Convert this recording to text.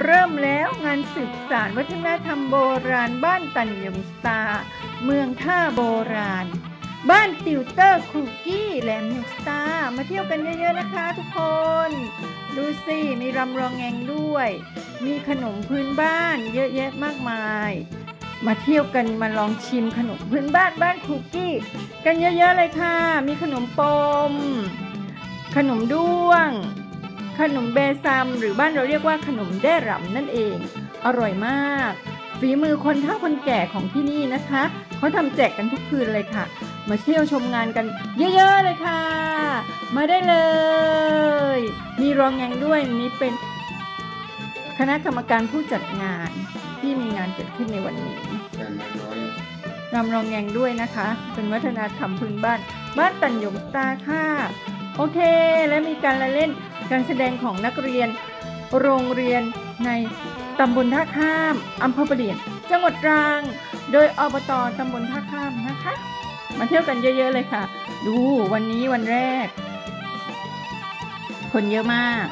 เริ่มแล้วงานสืบสารวัฒนธรรมโบราณบ้านตันยงสตา เมืองท่าโบราณ บ้านติวเตอร์คุกกี้แหลมยงสตา มาเที่ยวกันเยอะๆนะคะทุกคน ดูสิมีรำรองแงงด้วย มีขนมพื้นบ้านเยอะแยะมากมาย มาเที่ยวกันมาลองชิมขนมพื้นบ้านบ้านคุกกี้ กันเยอะๆเลยค่ะ มีขนมปม ขนมด้วง ขนมเบซัมหรือบ้านเราเรียกว่าขนมแด้หรำนั่นเอง อร่อยมาก ฝีมือคนเฒ่าคนแก่ของที่นี่นะคะเขาทำแจกกันทุกคืนเลยค่ะ มาเที่ยวชมงานกันเยอะๆเลยค่ะ มาได้เลย มีรองแงงด้วยนี่เป็นคณะกรรมการผู้จัดงานที่มีงานเกิดขึ้นในวันนี้นน้อยรำรองแงงด้วยนะคะ เป็นวัฒนธรรมพื้นบ้าน บ้านตันยงตาค่ะ โอเค และมีการละเล่นการแสดงของนักเรียน โรงเรียนในตำบลท่าข้ามอำเภอประเดียน จังหวัดตรัง โดยอบตตำบลท่าข้ามนะคะ มาเที่ยวกันเยอะๆเลยค่ะ ดูวันนี้วันแรก คนเยอะมาก